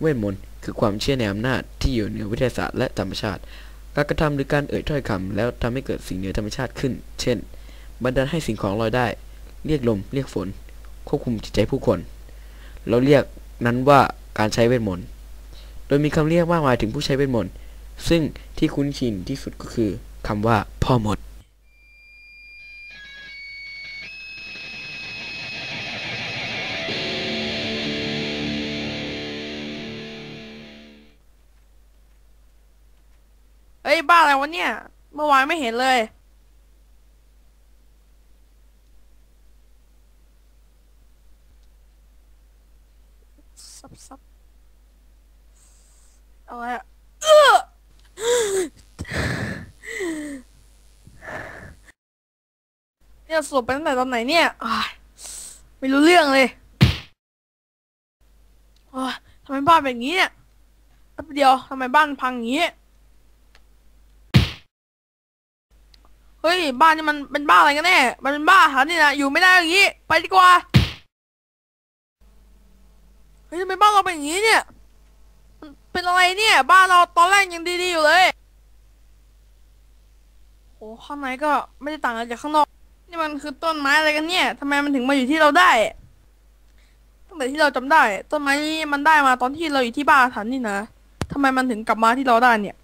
เวทมนต์คือความเชื่อในอำนาจที่อยู่เหนือวิทยาศาสตร์และธรรมชาติ การกระทำหรือการเอ่ยถ้อยคำแล้วทำให้เกิดสิ่งเหนือธรรมชาติขึ้น เช่น บันดาลให้สิ่งของลอยได้ เรียกลม เรียกฝน ควบคุมจิตใจผู้คน เราเรียกนั้นว่าการใช้เวทมนต์ โดยมีคำเรียกมากมายถึงผู้ใช้เวทมนต์ ซึ่งที่คุ้นชินที่สุดก็คือคำว่าพ่อมด บ้าอะไรวะเนี่ย เมื่อวานไม่เห็นเลย ซับซับอะไรอะเออเนี่ยสลบไปตั้งแต่ตอนไหนเนี่ยอ้ายไม่รู้เรื่องเลยโอ้ยทำไมบ้านเป็นอย่างนี้เนี่ยแป๊บเดียวทำไมบ้านพังอย่างนี้ เฮ้ย บ้านนี่มันเป็นบ้าอะไรกันแน่ มันเป็นบ้าหรอนี่นะอยู่ไม่ได้อย่างนี้ ไปดีกว่า เฮ้ยทำไมบ้านเราเป็นอย่างนี้เนี่ย มันเป็นอะไรเนี่ย บ้านเราตอนแรกยังดีๆอยู่เลยโหข้างในก็ไม่ได้ต่างกันจากข้างนอก นี่มันคือต้นไม้อะไรกันเนี่ยทำไมมันถึงมาอยู่ที่เราได้ ตั้งแต่ที่เราจำได้ ต้นไม้นี้มันได้มาตอนที่เราอยู่ที่บ้านฐานนี่นะทำไมมันถึงกลับมาที่เราได้เนี่ย